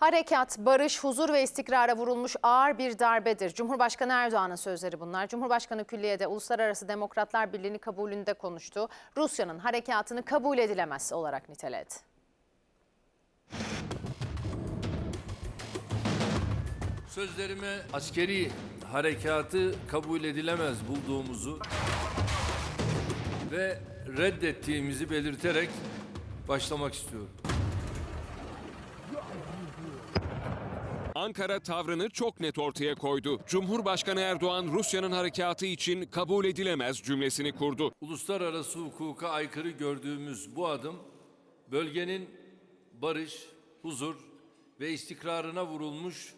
Harekat, barış, huzur ve istikrara vurulmuş ağır bir darbedir. Cumhurbaşkanı Erdoğan'ın sözleri bunlar. Cumhurbaşkanı Külliye'de Uluslararası Demokratlar Birliği'ni kabulünde konuştu. Rusya'nın harekatını kabul edilemez olarak niteledi. Sözlerime askeri harekatı kabul edilemez bulduğumuzu ve reddettiğimizi belirterek başlamak istiyorum. Ankara tavrını çok net ortaya koydu. Cumhurbaşkanı Erdoğan Rusya'nın harekatı için kabul edilemez cümlesini kurdu. Uluslararası hukuka aykırı gördüğümüz bu adım bölgenin barış, huzur ve istikrarına vurulmuş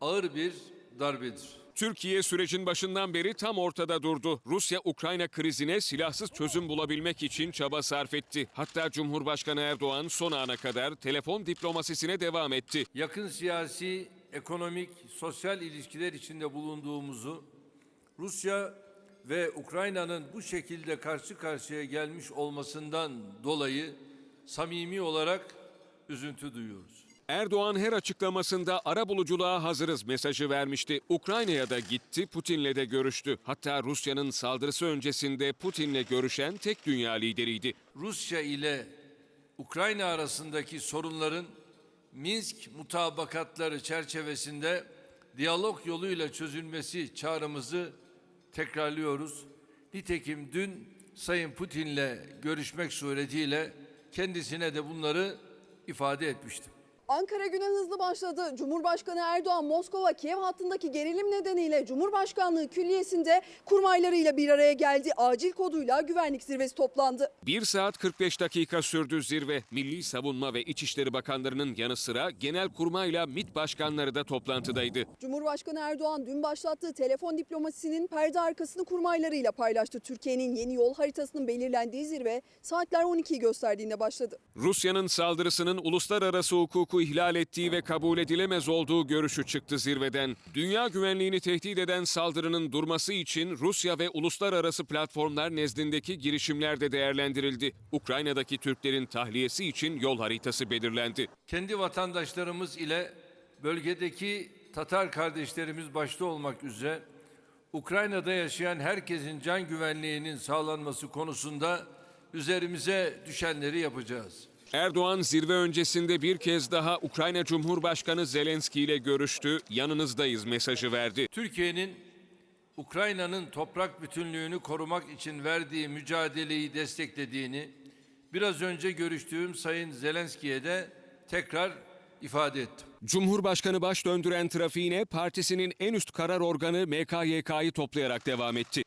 ağır bir darbedir. Türkiye sürecin başından beri tam ortada durdu. Rusya-Ukrayna krizine silahsız çözüm bulabilmek için çaba sarf etti. Hatta Cumhurbaşkanı Erdoğan son ana kadar telefon diplomasisine devam etti. yakın siyasi, ekonomik, sosyal ilişkiler içinde bulunduğumuzu, Rusya ve Ukrayna'nın bu şekilde karşı karşıya gelmiş olmasından dolayı samimi olarak üzüntü duyuyoruz. Erdoğan her açıklamasında ara buluculuğa hazırız mesajı vermişti. Ukrayna'ya da gitti, Putin'le de görüştü. Hatta Rusya'nın saldırısı öncesinde Putin'le görüşen tek dünya lideriydi. Rusya ile Ukrayna arasındaki sorunların Minsk mutabakatları çerçevesinde diyalog yoluyla çözülmesi çağrımızı tekrarlıyoruz. Nitekim dün Sayın Putin'le görüşmek suretiyle kendisine de bunları ifade etmiştim. Ankara güne hızlı başladı. Cumhurbaşkanı Erdoğan Moskova-Kiev hattındaki gerilim nedeniyle Cumhurbaşkanlığı Külliyesi'nde kurmaylarıyla bir araya geldi. Acil koduyla güvenlik zirvesi toplandı. 1 saat 45 dakika sürdü zirve. Milli Savunma ve İçişleri Bakanlarının yanı sıra Genelkurmay'la MİT başkanları da toplantıdaydı. Cumhurbaşkanı Erdoğan dün başlattığı telefon diplomasisinin perde arkasını kurmaylarıyla paylaştı. Türkiye'nin yeni yol haritasının belirlendiği zirve saatler 12'yi gösterdiğinde başladı. Rusya'nın saldırısının uluslararası ihlal ettiği ve kabul edilemez olduğu görüşü çıktı zirveden. Dünya güvenliğini tehdit eden saldırının durması için Rusya ve uluslararası platformlar nezdindeki girişimler de değerlendirildi. Ukrayna'daki Türklerin tahliyesi için yol haritası belirlendi. kendi vatandaşlarımız ile bölgedeki Tatar kardeşlerimiz başta olmak üzere Ukrayna'da yaşayan herkesin can güvenliğinin sağlanması konusunda üzerimize düşenleri yapacağız. Erdoğan zirve öncesinde bir kez daha Ukrayna Cumhurbaşkanı Zelenski ile görüştü. Yanınızdayız mesajı verdi. Türkiye'nin Ukrayna'nın toprak bütünlüğünü korumak için verdiği mücadeleyi desteklediğini biraz önce görüştüğüm Sayın Zelenski'ye de tekrar ifade ettim. Cumhurbaşkanı baş döndüren trafiğine partisinin en üst karar organı MKYK'yı toplayarak devam etti.